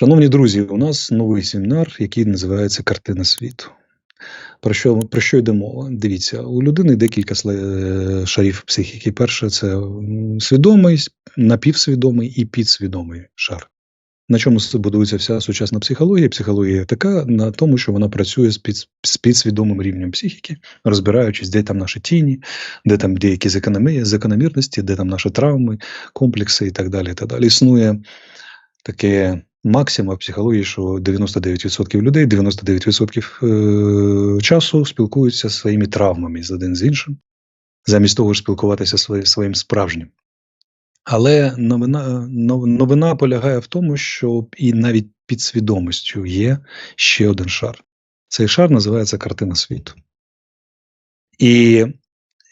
Шановні друзі, у нас новий семінар, який називається Картина світу. Про що, про що йде мова? Дивіться, у людини декілька сле- шарів психіки. Перше це свідомий, напівсвідомий і підсвідомий шар. На чому будується вся сучасна психологія? Психологія така на тому, що вона працює з, під, з підсвідомим рівнем психіки, розбираючись, де там наші тіні, де там деякі закономірності, де там наші травми, комплекси і так далі. І так далі. Існує таке максима психології, що 99% людей 99% е, часу спілкуються зі своїми травмами з один з іншим, замість того, щоб спілкуватися своїм, своїм справжнім. Але новина, новина полягає в тому, що і навіть під свідомістю є ще один шар. Цей шар називається картина світу. І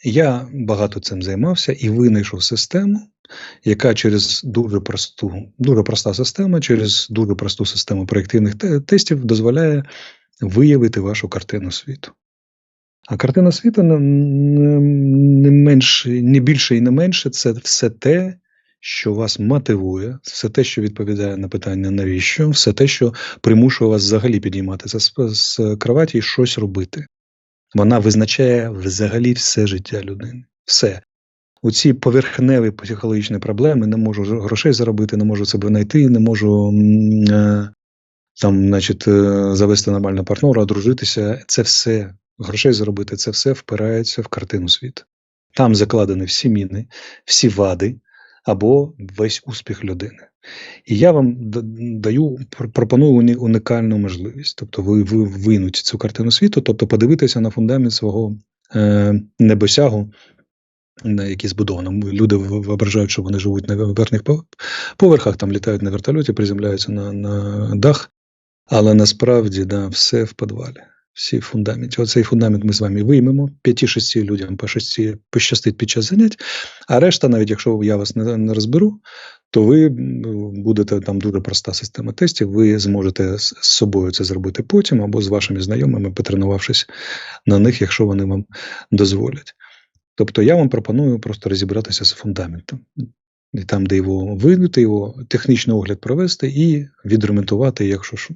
я багато цим займався і винайшов систему, яка через дуже просту, дуже проста система, через дуже просту систему проєктивних тестів дозволяє виявити вашу картину світу. А картина світу не, менше, не більше і не менше це все те, що вас мотивує, все те, що відповідає на питання навіщо, все те, що примушує вас взагалі підійматися з, з кроваті і щось робити. Вона визначає взагалі все життя людини. Все. У ці поверхневі психологічні проблеми не можу грошей заробити, не можу себе знайти, не можу е, там, значить, е, завести нормального партнера, одружитися. Це все грошей заробити, це все впирається в картину світу. Там закладені всі міни, всі вади або весь успіх людини. І я вам даю, пропоную уні- унікальну можливість. Тобто, ви, ви винуть цю картину світу, тобто подивитися на фундамент свого е, небосягу, на які збудовано. Люди вважають, що вони живуть на верхніх поверхах, там літають на вертольоті, приземляються на, на дах, але насправді да, все в підвалі. Всі фундаменті. Оцей фундамент ми з вами виймемо. П'яти-шести людям по шести пощастить під час занять. А решта, навіть якщо я вас не, не розберу, то ви будете там дуже проста система тестів. Ви зможете з собою це зробити потім або з вашими знайомими, потренувавшись на них, якщо вони вам дозволять. Тобто я вам пропоную просто розібратися з фундаментом. І там, де його винути, його технічний огляд провести і відремонтувати, якщо що.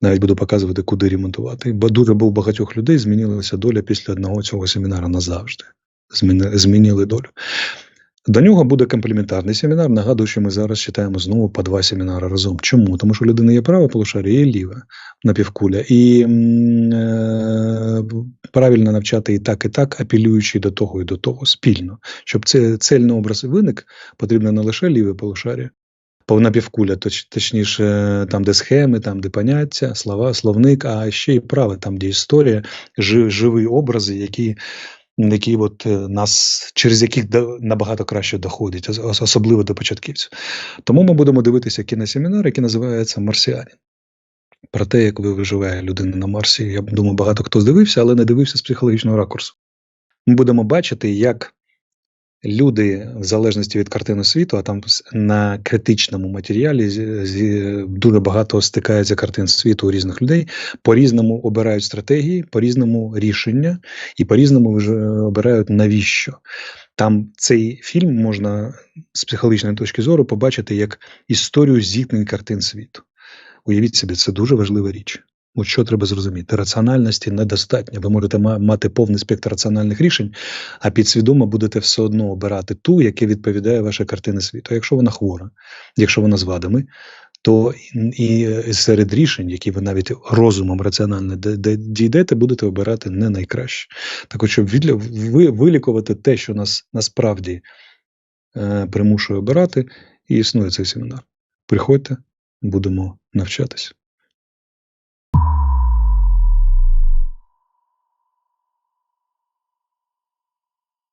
Навіть буду показувати, куди ремонтувати. Бо дуже був багатьох людей змінилася доля після одного цього семінару назавжди. Зміни, змінили долю. До нього буде комплементарний семінар. Нагадую, що ми зараз читаємо знову по два семінари разом. Чому? Тому що у людини є праве полушарія і ліве напівкуля. І е, правильно навчати і так, і так, апелюючи до того і до того спільно. Щоб це цельний образ виник, потрібно не лише ліве полушарія, по напівкуля, точ, точніше, там, де схеми, там, де поняття, слова, словник, а ще й праве, там, де історія, жи- живі образи, які, які от, е, нас, через яких набагато краще доходять, особливо до початківців. Тому ми будемо дивитися кіносемінар, який називається Марсіанін. Про те, як ви виживає людина на Марсі. Я думаю, багато хто здивився, але не дивився з психологічного ракурсу. Ми будемо бачити, як люди, в залежності від картини світу, а там на критичному матеріалі дуже багато стикається картин світу у різних людей, по-різному обирають стратегії, по-різному рішення і по-різному вже обирають навіщо. Там цей фільм можна з психологічної точки зору побачити як історію зіткнень картин світу. Уявіть собі, це дуже важлива річ. От що треба зрозуміти? Раціональності недостатньо. Ви можете мати повний спектр раціональних рішень, а підсвідомо будете все одно обирати ту, яка відповідає вашій картини світу. А якщо вона хвора, якщо вона з вадами, то і серед рішень, які ви навіть розумом раціонально де- де- дійдете, будете обирати не найкраще. Так от, щоб вилікувати те, що нас насправді е, примушує обирати, і існує цей семінар. Приходьте, будемо навчатись.